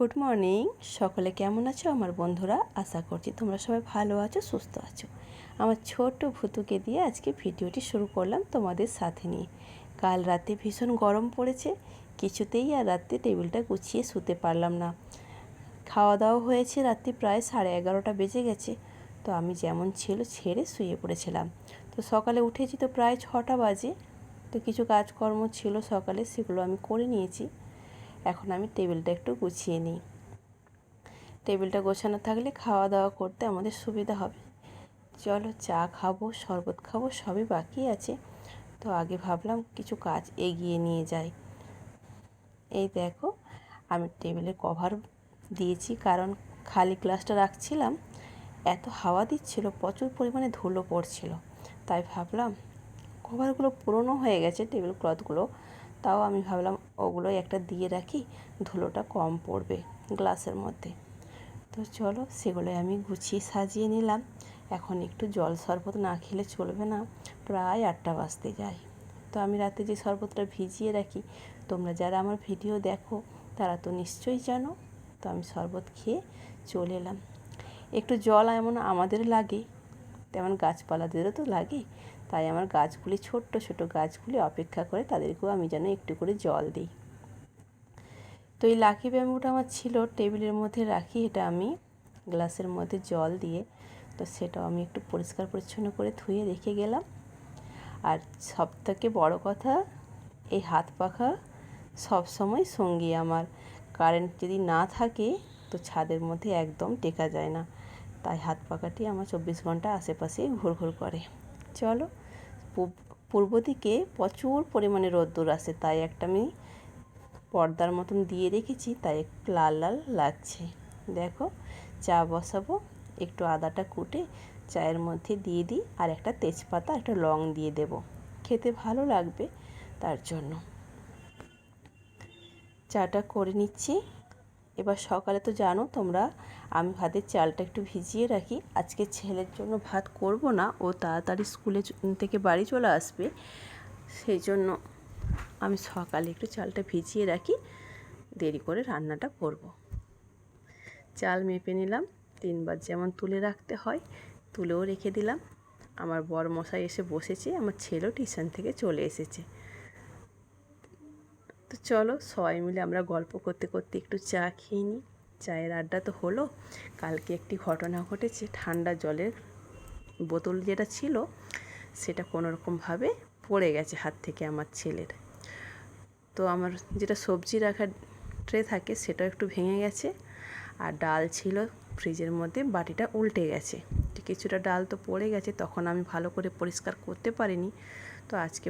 Good morning সকলে কেমন আছো? আমার বন্ধুরা, আশা করছি তোমরা সবাই ভালো আছো, সুস্থ আছো। আমার ছোট্ট ভুতুকে দিয়ে আজকে ভিডিওটি শুরু করলাম তোমাদের সাথে নিয়ে। কাল রাতে ভীষণ গরম পড়েছে, কিছুতেই আর রাতে টেবিলটা গুছিয়ে শুতে পারলাম না। খাওয়া দাওয়া হয়েছে রাত্রি প্রায় সাড়ে এগারোটা বেজে গেছে, তো আমি যেমন ছিল ছেড়ে শুয়ে পড়েছিলাম। তো সকালে উঠেছি তো প্রায় ছটা বাজে, তো কিছু কাজকর্ম ছিল সকালে, সেগুলো আমি করে নিয়েছি। এখন আমি টেবিলটা একটু গুছিয়ে নিই। টেবিলটা গোছানো থাকলে খাওয়া দাওয়া করতে আমাদের সুবিধা হবে। চলো চা খাব, শরবত খাব, সবই বাকি আছে। তো আগে ভাবলাম কিছু কাজ এগিয়ে নিয়ে যাই। এই দেখো, আমি টেবিলে কভার দিয়েছি কারণ খালি গ্লাসটা রাখছিলাম। এত হাওয়া দিচ্ছিল, প্রচুর পরিমাণে ধুলো পড়ছিল। তাই ভাবলাম, কভারগুলো পুরনো হয়ে গেছে, টেবিল ক্লথগুলো। তাও আমি ভাবলাম ওগুলো একটা দিয়ে রাখি, ধুলোটা কম পড়বে গ্লাসের মধ্যে। তো চলো সেগুলো আমি গুছিয়ে সাজিয়ে নিলাম। এখন একটু জল শরবত না খেলে চলবে না, প্রায় আটটা বাজতে যায়। তো আমি রাতে যে শরবতটা ভিজিয়ে রাখি, তোমরা যারা আমার ভিডিও দেখো, তারা তো নিশ্চয়ই জানো। তো আমি শরবত খেয়ে চলে এলাম। একটু জল এমন আমাদের লাগে, তেমন গাছপালাদেরও তো লাগে তাই আমার গাছগুলি, ছোট্ট ছোট গাছগুলি অপেক্ষা করে তাদেরকেও আমি যেন একটু করে জল দিই। তো এই লাকি ব্যাম্বুটা আমার ছিল, টেবিলের মধ্যে রাখি, এটা আমি গ্লাসের মধ্যে জল দিয়ে, তো সেটাও আমি একটু পরিষ্কার পরিচ্ছন্ন করে ধুয়ে রেখে গেলাম। আর সব থেকে বড় কথা, এই হাত পাখা সব সময় সঙ্গী আমার। কারেন্ট যদি না থাকে, তো ছাদের মধ্যে একদম টেকা যায় না। তাই হাত পাখাটি আমার চব্বিশ ঘণ্টা আশেপাশেই ঘুরঘুর করে। চলো। পূর্ব দিকে প্রচুর পরিমাণে রোদ্দুর আসে, তাই একটা আমি পর্দার মতন দিয়ে রেখেছি, তাই একটু লাল লাল লাগছে। দেখো, চা বসাবো, একটু আদাটা কুটে চায়ের মধ্যে দিয়ে দিই, আর একটা তেজপাতা, একটা লং দিয়ে দেব। খেতে ভালো লাগবে তার জন্য। চাটা করে নিচ্ছি। এবার সকালে তো জানো তোমরা, আমি ভাতের চালটা একটু ভিজিয়ে রাখি। আজকে ছেলের জন্য ভাত করব না, ও তাড়াতাড়ি স্কুলে থেকে বাড়ি চলে আসবে। সেই জন্য আমি সকালে একটু চালটা ভিজিয়ে রাখি, দেরি করে রান্নাটা করব। চাল মেপে নিলাম, তিনবার যেমন তুলে রাখতে হয়, তুলেও রেখে দিলাম। আমার বর মশাই এসে বসেছে, আমার ছেলেও টিউশন থেকে চলে এসেছে। তো চলো সবাই মিলে আমরা গল্প করতে করতে একটু চা খেয়ে নিই। চায়ের আড্ডা তো হলো। কালকে একটি ঘটনা ঘটেছে, ঠান্ডা জলের বোতল যেটা ছিল, সেটা কোনো রকমভাবে পড়ে গেছে হাত থেকে আমার ছেলের। তো আমার যেটা সবজি রাখার ট্রে থাকে সেটা একটু ভেঙে গেছে। আর ডাল ছিল ফ্রিজের মধ্যে, বাটিটা উল্টে গেছে। কিছুটা ডাল তো পড়ে গেছে, তখন আমি ভালো করে পরিষ্কার করতে পারিনি। তো আজকে